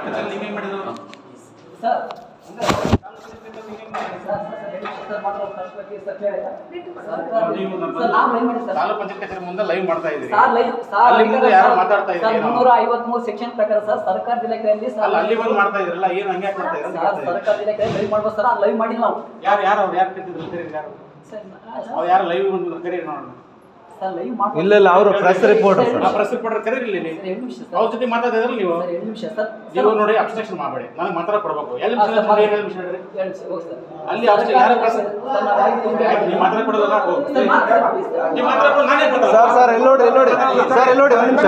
ಕೇಳಿಲ್ಲ ನೀವು ನಮ್ಮ ಸರ್ ನಾವು ಲೈವ್ ಮಾಡಿ ಸರ್? ತಾಲೂಕ್ ಪಂಚಾಯತ್ ಮುಂದೆ ಲೈವ್ ಮಾಡ್ತಾ ಇದ್ದೀರಿ. ಅಲ್ಲಿ ಮುಂದೆ ಯಾರೋ ಮಾತಾಡ್ತಾ ಸರ್ ಇದ್ದೀರಿ ಮುನ್ನೂರ ಐವತ್ಮೂರು ಸೆಕ್ಷನ್ ಪ್ರಕಾರ ಸರ್ ಸರ್ಕಾರದ ಇಲಾಖೆಯಲ್ಲಿ ಸರ್ ಅಲ್ಲಿ ಬಂದು ಮಾಡ್ತಾ ಇದ್ರಲ್ಲ ಏನು ಹಂಗೆ ಮಾಡ್ತಾ ಇದ್ದೀರಾ ಅಂತ ಸರ್ ಕೇಳ್ತಾ ಇದ್ದೀನಿ. ಸರ್ಕಾರದ ಇಲಾಖೆಯಲ್ಲಿ ಲೈವ್ ಮಾಡ್ಬೋದು ಸರ್ ಲೈವ್ ಮಾಡಿಲ್ಲ. ನಾವು ಯಾರು ಯಾರು ಅವ್ರು ಯಾರು ಕರೀರಿ ಯಾರು? ಅವ್ರು ಯಾರು ಲೈವ್ ಬಂದು ಕರೀರಿ ನೋಡೋಣ. ಇಲ್ಲ ಇಲ್ಲ ಅವರು ಪ್ರೆಸ್ ರಿಪೋರ್ಟರ್ ಸರ್ ಆ ಪ್ರೆಸ್ ರಿಪೋರ್ಟರ್ ಕರೀರಿ ಇಲ್ಲಿ ಸರ್ ಅವ್ರ ಜೊತೆ ಮಾತಾಡಿದ್ರಲ್ಲ ನೀವು. ನಿಮಿಷ ಸರ್. ನೀವು ನೋಡಿ ಅಬ್ಸ್ಟ್ರಕ್ಷನ್ ಮಾಡಬೇಡಿ. ನನಗೆ ಮಾತ್ರ ಕೊಡಬೇಕು. ಎಲ್ಲಿ ಅಲ್ಲಿ ಯಾರು ಸರ್ ನಾವು ನೀವು ಮಾತಾಡ ಕೊಡೋದಲ್ಲ ನೀವು ಮಾತಾಡ ಕೊಡೋದು ನಾನೇ ಕೊಡೋದು. ಸರ್ ಸರ್ ಇಲ್ಲಿ ನೋಡಿ ನೋಡಿ. ಸರ್ ಎಲ್ಲಿ ನೋಡಿ ಒಂದು ನಿಮಿಷ.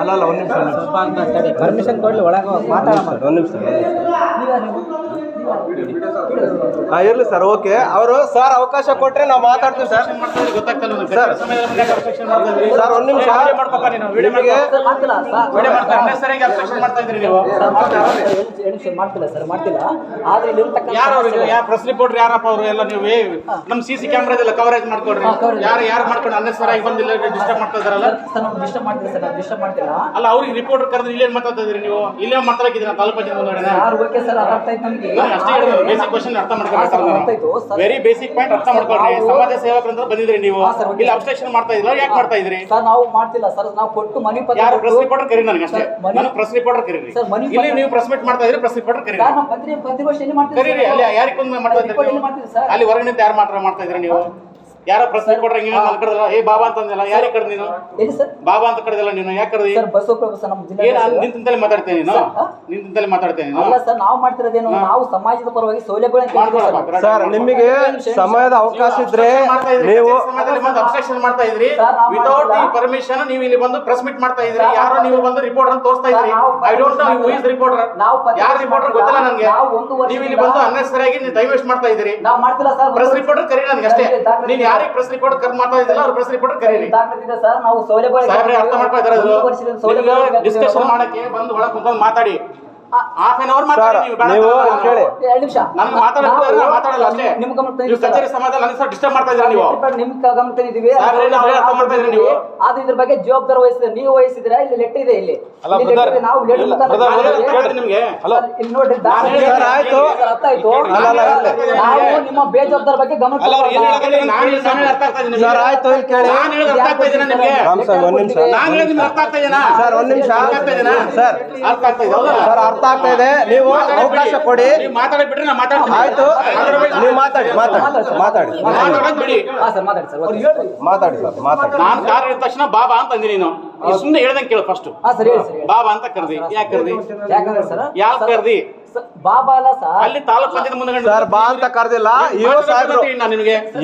ಅಲ್ಲ ಅಲ್ಲ ಒಂದು ನಿಮಿಷ ಪರ್ಮಿಷನ್ ಕೊಡ್ಲಿ ಒಳಗೆ ಮಾತಾಡ ಒಂದು ನಿಮಿಷ ನೀವೇ ನೀವು ಹಾಂ ಇರಲಿ ಸರ್ ಓಕೆ. ಅವರು ಸರ್ ಅವಕಾಶ ಕೊಟ್ರೆ ನಾವು ಮಾತಾಡ್ತೀವಿ ಸರ್. ಸರ್. ಸರ್, ಒಂದ್ ನಿಮಿಷ. ನಿಮಗೆ ಸರ್ ಮಾಡ್ತಿಲ್ಲ ಸರ್. ನೀವು. ಮಾಡ್ತಿಲ್ಲ ಸರ್ ಮಾಡ್ತಿಲ್ಲ ಆದ್ರೆ ಯಾರು ಪ್ರೆಸ್ ರಿಪೋರ್ಟರ್ ಯಾರಪ್ಪ ಅವರು? ಎಲ್ಲ ನೀವು ಏ, ನಮ್ ಸಿ ಸಿ ಕ್ಯಾಮ್ರಾದೆಲ್ಲ ಕವರೇಜ್ ಮಾಡ್ಕೊಡ್ರಿ. ಯಾರು ಯಾರು ಮಾಡ್ಕೊಂಡು ಅಲ್ಲೇ ಆಗಿ ಬಂದಿಲ್ಲ ಡಿಸ್ಟರ್ಬ್ ಮಾಡ್ತಾ ಇದಾರಲ್ಲ ಸರ್ ಸರ್ ನಾವು ಡಿಸ್ಟರ್ಬ್ ಮಾಡ್ತಿಲ್ಲ ಸರ್ ನಾವು ಡಿಸ್ಟರ್ಬ್ ಮಾಡ್ತಿಲ್ಲ. ಅಲ್ಲ ಅವ್ರಿಗೆ ರಿಪೋರ್ಟರ್ ಕರೆದ್ರೆ ಇಲ್ಲೇನ್ ಮಾತಾಡ್ತಾ ಇದ್ರಿ ನೀವು? ಇಲ್ಲೇ ಮಾತಾಡಕ್ಕಿದ್ದೀರಾ ತಾಲೂಕು ಪಂಚಾಯತ್ ಮುಂದೆ ಯಾರು ಓಕೆ ಸರ್ ಅರ್ಥ ಆಯ್ತು ನಮಗೆ? ಬೇಸಿಕ್ ಕ್ವಶನ್ ಅರ್ಥ. ಸರ್- ವೆರಿ ಬೇಸಿಕ್ ಪಾಯಿಂಟ್ ಅರ್ಥ ಮಾಡ್ಕೊಳ್ರಿ. ಸಮಾಜ ಸೇವಕರಂತ ಬಂದಿದ್ರಿ ನೀವು. ಇಲ್ಲ ಅಬ್ಸ್ಟ್ರಕ್ಷನ್ ಮಾಡ್ತಾ ಇದ್ರ. ಯಾಕೆ ಮಾಡ್ತಾ ಇದ್ರಿ ಸರ್ ನಾವು ಮಾಡ್ತಿಲ್ಲ ಸರ್. ನಾವು ಕೊಟ್ಟು ಮನಿ ಪತ್ರ ಯಾರು ಪ್ರೆಸ್ ರಿಪೋರ್ಟರ್ ಕರಿ ನನಗೆ ಅಷ್ಟೇ. ನಾನು ಪ್ರೆಸ್ ರಿಪೋರ್ಟರ್ ಕರೀರಿ. ಸರ್, ಇಲ್ಲಿ ನೀವು ಪ್ರೆಸ್ ಮೀಟ್ ಮಾಡ್ತಾ ಇದ್ರಿ ಪ್ರೆಸ್ ರಿಪೋರ್ಟರ್ ಕರೀರಿ. ಸರ್ ನಾವು ಪ್ರತಿ ಪ್ರತಿ ವರ್ಷ ಎಲ್ಲಿ ಮಾಡ್ತೀವಿ ಕರೀರಿ. ಅಲ್ಲಿ ಯಾರಿಗೆ ಕೊಂದು ಮಾಡ್ತಾ ಸರ್? ಅಲ್ಲಿ ಹೊರಗಿನಿಂದ ಯಾರು ಮಾತ್ರ ಮಾಡ್ತಾ ಇದ್ರೆ ನೀವು? ಯಾರೋ ಪ್ರಶ್ನೆ ಕೊಟ್ರೆ ಹಿಂಗೆ ಅಲ್ಲಿ ಕರೆದಲ್ಲ ಏ ಬಾಬಾ ಅಂತಂದಿಲ್ಲ ಯಾರೇ ಕರೆದು ನೀನು? ಸರ್? ಬಾಬಾ ಅಂತ ಕರೆದಿಲ್ಲ ನೀನು ಯಾಕೆ ಕರೆದಿ? ಸರ್ ಬಸವಪ್ರಭು ಸರ್ ನಮ್ಮ ಏನ್ ಜಿಲ್ಲೆ ನಿಂತಂತಲೇ ಮಾತಾಡ್ತೇನೆ ನೀನು? ನಿಂತಂತಲೇ ಮಾತಾಡ್ತೇನೆ ನೀನು? ಅಲ್ಲ ಸರ್ ನಾವು ಮಾಡ್ತಿರೋದೇನು ನಾವು ಸಮಾಜದ ಪರವಾಗಿ ಸೌಲಭ್ಯಗಳನ್ನ ಸರ್. ನಿಮಗೆ ಸಮಯದ ಅವಕಾಶ ಇದ್ರೆ ನೀವು ಅಬ್ಸ್ಟ್ರಕ್ಷನ್ ಮಾಡ್ತಾ ಇದ್ರಿ ವಿತೌಟ್ ದಿ. ಪರ್ಮಿಷನ್ ನೀವು ಇಲ್ಲಿ ಬಂದು ಪ್ರೆಸ್ ಮೀಟ್ ಮಾಡ್ತಾ ಇದ್ರಿ ಯಾರೋ ನಾವು ಬಂದು ರಿಪೋರ್ಟರ್ ಅಂತ ತೋರಿಸ್ತಾ ಇದ್ರಿ I don't know who is reporter ನಾವು ಯಾರು ರಿಪೋರ್ಟರ್. ಗೊತ್ತಿಲ್ಲ ನನಗೆ. ನಾವು ಇಲ್ಲಿ ಬಂದು ಅನ್ನೆಸರಿಯಾಗಿ ನೀವು ನೀವು ವೇಸ್ಟ್ ಮಾಡ್ತಾ ಇದ್ರಿ ನಾವು ಮಾಡ್ತಿಲ್ಲ ಸರ್ ಪ್ರೆಸ್ ರಿಪೋರ್ಟರ್ ಕರಿ ನನಗೆ ಅಷ್ಟೇ. ನೀನು ನೀನ್. ಯಾರಿಗೆ ಪ್ರೆಸ್ ರಿಪೋರ್ಟ್ ಕರ್ ಮಾಡ್ತಾ ಇದ್ದಿಲ್ಲ ಅವ್ರು ಪ್ರೆಸ್ ರಿಪೋರ್ಟ್ ಕರೀರಿ ಸರ್ ನಾವು ಸೌಲಭ್ಯ ಸಾಹೇಬ್ರೆ ಅರ್ಥ ಮಾಡ್ಕೊಳ್ತಾರೆ ಡಿಸ್ಕಷನ್ ಮಾಡಕ್ಕೆ ಬಂದು ಒಳಗೆ ಕುಂತ್ಕೊಂಡು ಮಾತಾಡಿ. ಹಾಫ್ ಆನ್ ಅವರ್ ಮಾತಾಡಿ ನೀವು ಕೇಳಿ. ಎರಡು ನಿಮಿಷ. ನನಗೆ ಮಾತಾಡೋದು ನಾನು ಮಾತಾಡಲ್ಲ ಅಷ್ಟೇ. ನಿಮ್ಮ ಗಮನ ನೀವು ಕಚೇರಿ ಸಮಾಜ ನನಗೆ ಸರ್ ಡಿಸ್ಟರ್ಬ್ ಮಾಡ್ತಾ ಇದ್ದೀರಾ ನೀವು? ನಿಮ್ಮ ಗಮನ ತಂದಿದ್ದೀವಿ. ಸಾಹೇಬ್ರೆ, ನಾವು ಅರ್ಥ ಮಾಡ್ತಾ ಇದ್ದೀರಿ ನೀವು. ಆದ್ರೆ ಇದ್ರ ಬಗ್ಗೆ ಜವಾಬ್ದಾರಿ ವಹಿಸಿದ್ರೆ ನೀವು ವಹಿಸಿದ್ರೆ ಇಲ್ಲಿ ಲೆಟರ್ ಇದೆ ಇಲ್ಲಿ. ನಾವು ಮುಖಾಂತರ ನಿಮ್ಗೆ. ಇಲ್ಲಿ ಆಯ್ತು. ಅರ್ಥ ಆಯ್ತು. ನಾವು ನಿಮ್ಮ ಬೇಜವಾಬ್ದಾರ ಬಗ್ಗೆ ಗಮನ ಸರ್ ಆಯ್ತು ಇಲ್ಲಿ ಕೇಳಿ. ನಾನು ಹೇಳೋದು ಅರ್ಥ ಆಗ್ತಾ ಇದೆಯಾ ನಿಮ್ಗೆ? ಸರ್ ಒಂದ್ ನಿಮಿಷ. ನಾನು ಹೇಳೋದು ನಿಮ್ಗೆ ಅರ್ಥ ಆಗ್ತಾ ಇದೆಯಾ ಸರ್ ಒಂದ್ ನಿಮಿಷ. ಅರ್ಥ ಆಗ್ತಾ ಇದೆಯಾ ಸರ್ ಅರ್ಥ ಆಗ್ತಾ ಇದೆ ಹೌದಾ ಸರ್ ಅರ್ಥ ಆಗ್ತಾ ಇದೆ. ನೀವು ಅವಕಾಶ ಕೊಡಿ. ನೀವು ಮಾತಾಡಕ್ ಬಿಟ್ರೆ ನಾನು ಮಾತಾಡ್ತೀನಿ. ಆಯ್ತು. ನೀವು ಮಾತಾಡಿ ಮಾತಾಡಿ ಮಾತಾಡಿ. ಮಾತಾಡಕ್ ಬಿಡಿ. ಹಾ ಸರ್ ಮಾತಾಡಿ ಸರ್. ಮಾತಾಡಿ ಸರ್ ಮಾತಾಡಿ ನಾನು ಕಾರ್ ಹೇಳಿದ ತಕ್ಷಣ ಬಾಬಾ ಅಂತ ಅಂದಿ ನೀನು. ಸುಮ್ಮನೆ ಹೇಳ್ದಂಗೆ ಕೇಳು ಫಸ್ಟ್ ಹಾ ಸರ್ ಹೇಳಿ ಸರ್ ಬಾಬಾ ಅಂತ ಕರ್ದಿ. ಯಾಕೆ ಕರ್ದಿ? ಯಾವ ಕರ್ದಿ? ಬಾಬಾ ಅಲ್ಲ ಸರ್. ಅಲ್ಲಿ ತಾಲೂಕ್ ಪಂಚಾಯತ್ ಮುಂದೆ ಸರ್ ಬಾ ಅಂತ ಕರೆದಿಲ್ಲ. ಯುವ ಸಾಹೇಬರು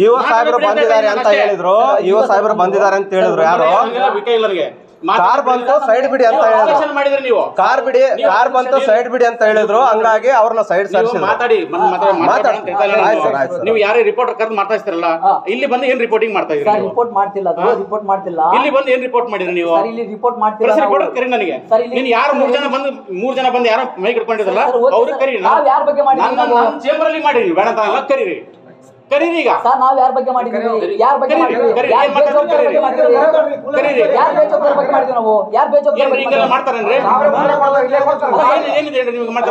ಯುವ ಸಾಹೇಬ್ರು ಬಂದಿದ್ದಾರೆ ಅಂತ ಹೇಳಿದ್ರು. ಯುವ ಸಾಹೇಬರು ಬಂದಿದ್ದಾರೆ ಅಂತ ಹೇಳಿದ್ರು ಯಾರು? ವಿಕೆ ಇಲ್ಲ ನನಗೆ. ಕಾರ್ ಬಂತು ಸೈಡ್ ಬಿಡಿ ಅಂತ ಹೇಳಿದ್ರು. ನೀವು. ಕಾರ್ ಬಿಡಿ ಕಾರ್ ಬಂತು ಸೈಡ್ ಬಿಡಿ ಅಂತ ಹೇಳಿದ್ರು. ಹಂಗಾಗಿ ಅವ್ರನ್ನ ಸೈಡ್ ನೀವು ಮಾತಾಡಿ. ನೀವು ಯಾರೇ ರಿಪೋರ್ಟ್ ಕರೆದು ಮಾಡ್ತಾ ಇರ್ತೀರಲ್ಲ ಇಲ್ಲಿ ಬಂದು ಏನ್ ರಿಪೋರ್ಟಿಂಗ್ ಮಾಡ್ತಾ ಇದ್ದೀರಾ ಸರ್ ರಿಪೋರ್ಟ್ ಮಾಡ್ತಿಲ್ಲ ಅದು ರಿಪೋರ್ಟ್ ಮಾಡ್ತಿಲ್ಲ. ಇಲ್ಲಿ ಬಂದು ಏನ್ ರಿಪೋರ್ಟ್ ಮಾಡಿದ್ರಿ ನೀವು? ಇಲ್ಲಿ ರಿಪೋರ್ಟ್ ಮಾಡ್ತಿಲ್ಲ ರಿಪೋರ್ಟ್ ಕರಿ ನನಗೆ. ನೀನು ಯಾರು ಮೂರ್ ಜನ ಬಂದು ಮೂರ್ ಜನ ಬಂದು ಯಾರೋ ಮೈಕ್ ಇಟ್ಕೊಂಡಿದ್ರಲ್ಲ ಅವ್ರಿಗೆ. ಕರೀರಿ ಬಗ್ಗೆ ಮಾಡಿದ್ವಿ ನಾವು? ನನ್ನ ಚೇಂಬರ್ ಅಲ್ಲಿ ಮಾಡಿರಿ ಬೇಡ ಕರೀರಿ. ಕರೀರಿ ಈಗ ಸರ್ ನಾವ್ ಯಾರ ಬಗ್ಗೆ ಮಾಡಿದ್ವಿ ಯಾರ ಬಗ್ಗೆ ಮಾಡಿದ್ವಿ ಯಾರ್ ಬೇಜವಾಬ್ದಾರ ಬಗ್ಗೆ ಮಾಡಿದ್ವಿ ಕರೀರಿ ಯಾರ್ ಬೇಜವಾಬ್ದಾರ ಬಗ್ಗೆ ಮಾಡಿದ್ವಿ ನಾವು ಯಾರ್ ಬೇಜವಾಬ್ದಾರ ಹಿಂಗೆಲ್ಲ? ಮಾಡ್ತಾರೇನ್ರಿ ಏನಿದೆ ನಿಮ್ಗೆ ಮುಂಚೆ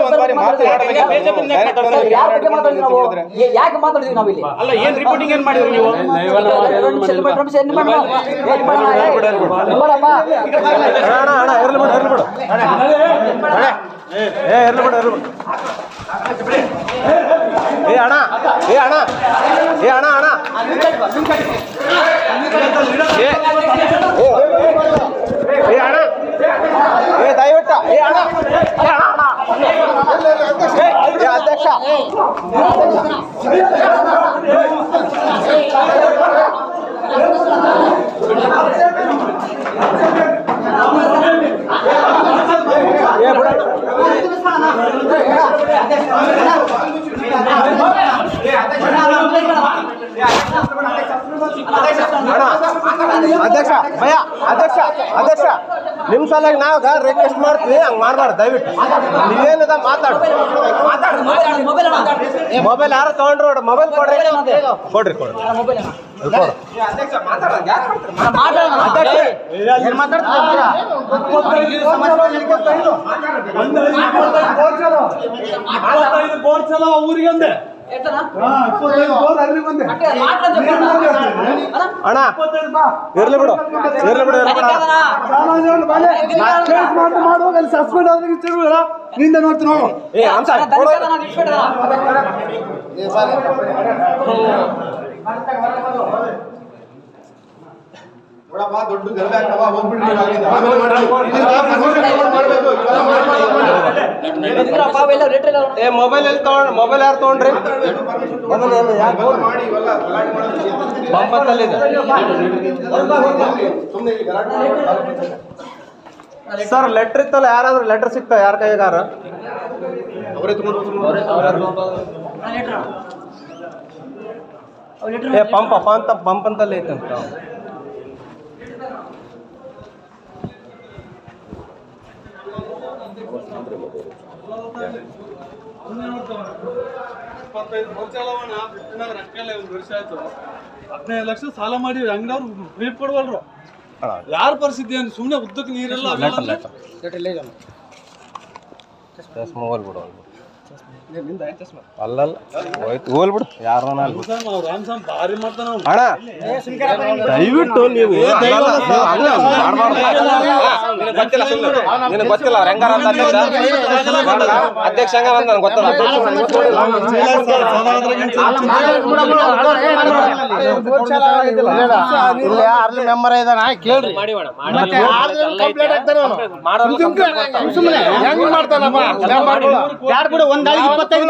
ಒಂದ್ ಬಾರಿ ಮಾತಾಡಿ, ಯಾಕೆ ಬೇಜವಾಬ್ದಾರಿ? ಯಾರ್ ಬಗ್ಗೆ ಮಾತಾಡಿದ್ವಿ ನಾವು ಏ- ಯಾಕೆ ಮಾತಾಡಿದ್ವಿ ನಾವು ಇಲ್ಲಿ ಅಲ್ಲ ಏನ್ ರಿಪೋರ್ಟಿಂಗ್ ಏನ್ ಮಾಡಿದ್ರಿ ನೀವು? ಏ, ಇರ್ಲಿ ಬಿಡು ಇರ್ಲಿ ಬಿಡು ಏ ಅಣ್ಣ ಏ ಅಣ್ಣ ಏ ಅಣ್ಣ ಅಣ್ಣ. ಏ ಅಣ್ಣ ಏ ದಯವಿಟ್ಟ ಏ ಅಣ್ಣ ಏ ಅಣ್ಣ ಅಣ್ಣ ಏ, ಏ ಅಧ್ಯಕ್ಷ ಏ ಬಿಡ ಅಣ್ಣ ಅಧ್ಯಕ್ಷ, ಭಯ, ಅಧ್ಯಕ್ಷ ಅಧ್ಯಕ್ಷ, ನಿಮ್ ಸಲಾಗಿ ನಾವ್ ರಿಕ್ವೆಸ್ಟ್ ಮಾಡ್ತೀವಿ, ಹಂಗ್ ಮಾಡ್ಬಾರ್ದು, ದಯವಿಟ್ಟು. ನೀವೇನದ ಮಾತಾಡು. ಮೊಬೈಲ್ ಯಾರು ತಗೊಂಡ್ರು ನೋಡು ಮೊಬೈಲ್ ಕೊಡ್ರಿ. ಕೊಡ್ರಿ ಕೊಡ್ರಿ. ಊರಿಗಂದೆ ಅಣ್ಣ ಇರ್ಲಿ ಬಿಡು ಇರ್ಲಿ ಬಿಡು ಮಾಡುವಾಗ ಅಲ್ಲಿ ಸಸ್ಪೆಂಡ್ ಆದ್ರೆ ನಿಂದ ನೋಡ್ತೀನಿ ನೋಡು. ಏ ಹಂಸ ದೊಡ್ಡ ಆಗ್ತಾವ ಹೋಗ್ಬಿಡ್ರಿ. ಏ ಮೊಬೈಲ್ ಎಲ್ಲಿ ತಗೊಂಡ್ ಮೊಬೈಲ್ ಯಾರು ತಗೊಂಡ್ರಿ ಬಂಪತ್ತಲ್ಲಿದೆ. ಸರ್ ಲೆಟ್ರ್ ಇತ್ತಲ್ಲ ಯಾರಾದ್ರೂ ಲೆಟರ್ ಸಿಗ್ತಾ ಯಾರ ಕೈಗಾರ ಅವರೇ ತಗೊಂಡು ಏ ಪಂಪ ಪಂಪ ಪಂಪ್ ಅಂತಲ್ಲಿ ಐತಂತ ಇಪ್ಪತ್ತೈದು ಶೌಚಾಲಯವನ್ನ ಬಿಟ್ಟಿನಾಗ ರೊಕ್ಕ ಇಲ್ಲ ಒಂದು ವರ್ಷ ಆಯ್ತು ಹದಿನೈದು ಲಕ್ಷ ಸಾಲ ಮಾಡಿ ಅಂಗಡವ್ರು ಫ್ರೀ ಕೊಡ್ವಲ್ರು. ಯಾರ ಪರಿಸ್ಥಿತಿ ಏನು? ಸುಮ್ಮನೆ ಉದ್ದಕ್ಕೆ ನೀರೆಲ್ಲ ಮೊಬೈಲ್ ದಯವಿಟ್ಟು ನೀವು ಗೊತ್ತಿಲ್ಲ ಅಂತ ಅಧ್ಯಕ್ಷ? ಮೆಂಬರ್ ಇದಾನ ಕೇಳ್ರಿ ಮಾಡ್ತಾನಪ್ಪ ಯಾರು ಬಿಡು ಒಂದ್ ಇಪ್ಪತ್ತೈದು